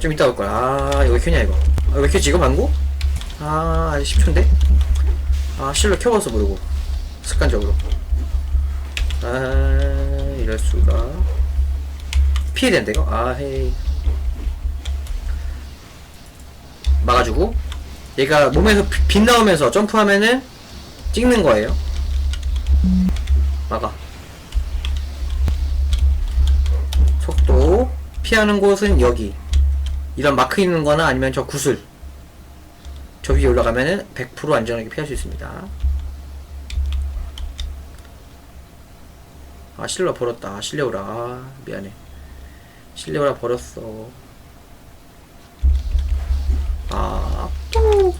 좀 이따 올걸. 아, 이거 왜 켜냐, 이거. 아, 왜 켜지, 이거 방구? 아, 아직 10초인데? 아, 실로 켜봐서 모르고. 습관적으로. 아, 이럴 수가. 피해야 되는데, 이거? 아, 헤이. 막아주고. 얘가 몸에서 비- 빛 나오면서 점프하면은 찍는 거예요. 막아. 속도. 피하는 곳은 여기. 이런 마크 있는 거나 아니면 저 구슬. 저 위에 올라가면은 100% 안전하게 피할 수 있습니다. 아, 실내오라 버렸다. 아, 실내오라. 아, 미안해. 실내오라 버렸어. 아, 또.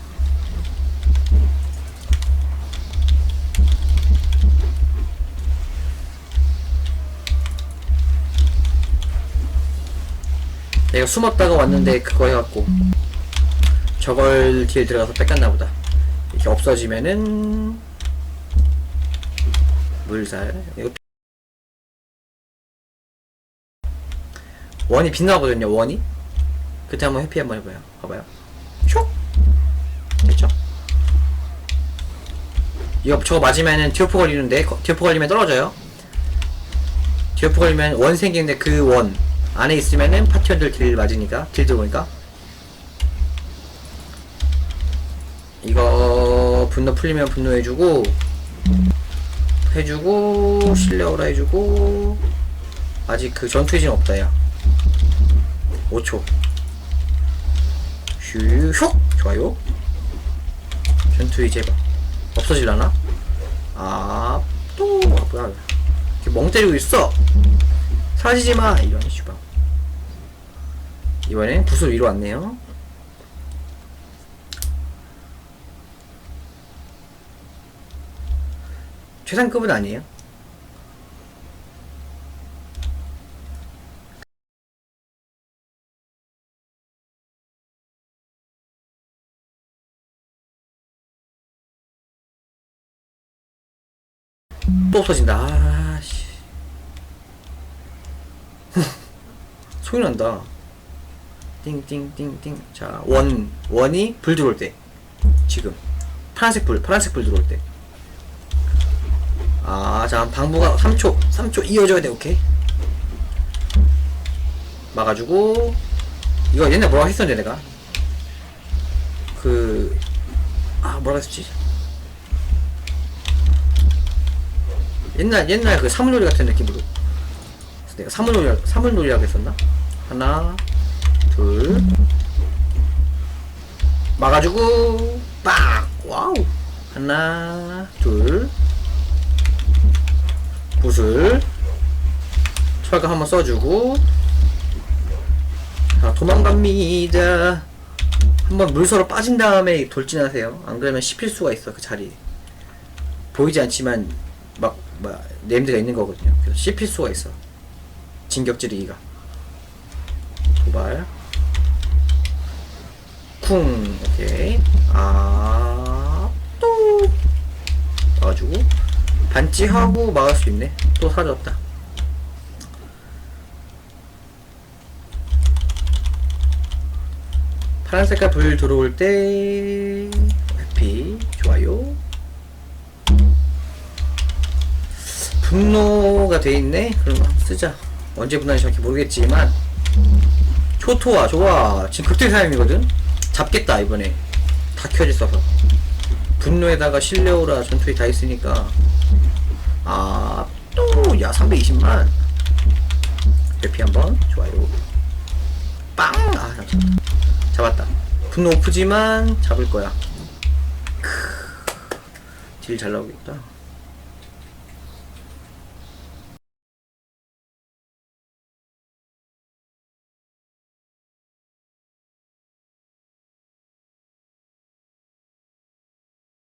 내가 숨었다가 왔는데 그거 해갖고 저걸 뒤에 들어가서 뺏겼나 보다. 이렇게 없어지면은 물살. 이거 원이 빛나거든요 원이. 그때 한번 회피 한번 해봐요. 봐봐요. 슉! 됐죠? 이거 저거 맞으면은 디오프 걸리는데 거- 디오프 걸리면 떨어져요. 디오프 걸리면 원 생기는데 그원 안에 있으면은 파티원들 딜 맞으니까 딜 들어오니까. 이거 분노 풀리면 분노해주고 해주고 실내오라 해주고 아직 그 전투 의 진 없다 야. 5초. 슈슉 좋아요. 전투 의제 봐 없어질라나? 아또 뭐야. 멍 때리고 있어 사라지지마 이런 슈방 이번엔 구슬 위로 왔네요. 최상급은 아니에요. 또 없어진다 아씨 소리 난다. 띵띵띵띵. 자 원 원이 불 들어올 때. 지금. 파란색 불 파란색 불 들어올 때 아 자 방부가 3초 3초 이어져야 돼 오케이? 막아주고. 이거 옛날 뭐라 했었는데 내가? 그 아 뭐라 했었지? 옛날 옛날 그 사물놀이 같은 느낌으로. 내가 사물놀이 사물놀이라고 했었나 하나 둘. 막아주고. 빡! 와우. 하나 둘. 구슬 철갑 한번 써주고. 자 도망갑니다. 한번 물서로 빠진 다음에 돌진하세요. 안 그러면 씹힐 수가 있어 그 자리에 보이지 않지만 막 뭐야 네임드가 있는 거거든요. 그래서 씹힐 수가 있어. 진격지르기가 도발. 쿵. 오케이. 아또. 막아주고. 반지하고 막을 수 있네. 또 사라졌다. 파란 색깔 불 들어올 때. 해피. 좋아요. 분노가 돼 있네. 그럼 쓰자. 언제 분노할지 정확히 모르겠지만 초토화 좋아. 지금 극대 사용이거든? 잡겠다 이번에. 다 켜져 있어서. 분노에다가 실내오라 전투에 다 있으니까. 아또야 320만. 대피 한번. 좋아요. 빵아 잡았다 잡았다. 분노 오프지만 잡을 거야. 딜 잘 나오겠다